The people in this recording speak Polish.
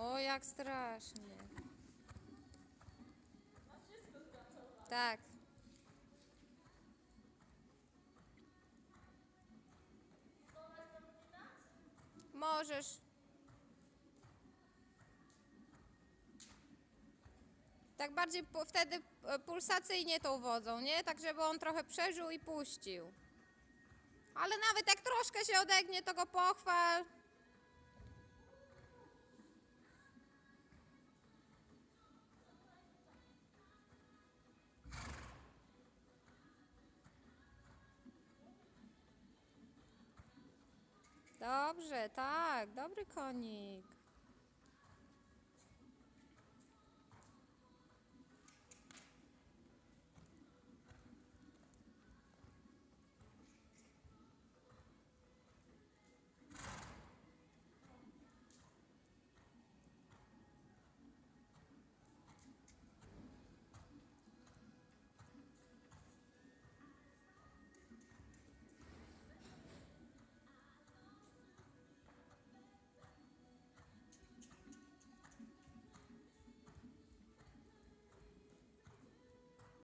O, jak strasznie. Tak. Możesz. Tak bardziej wtedy e, pulsacyjnie tą wodzą, nie? Tak, żeby on trochę przeżył i puścił. Ale nawet jak troszkę się odegnie, to go pochwal. Dobrze, tak, dobry konik.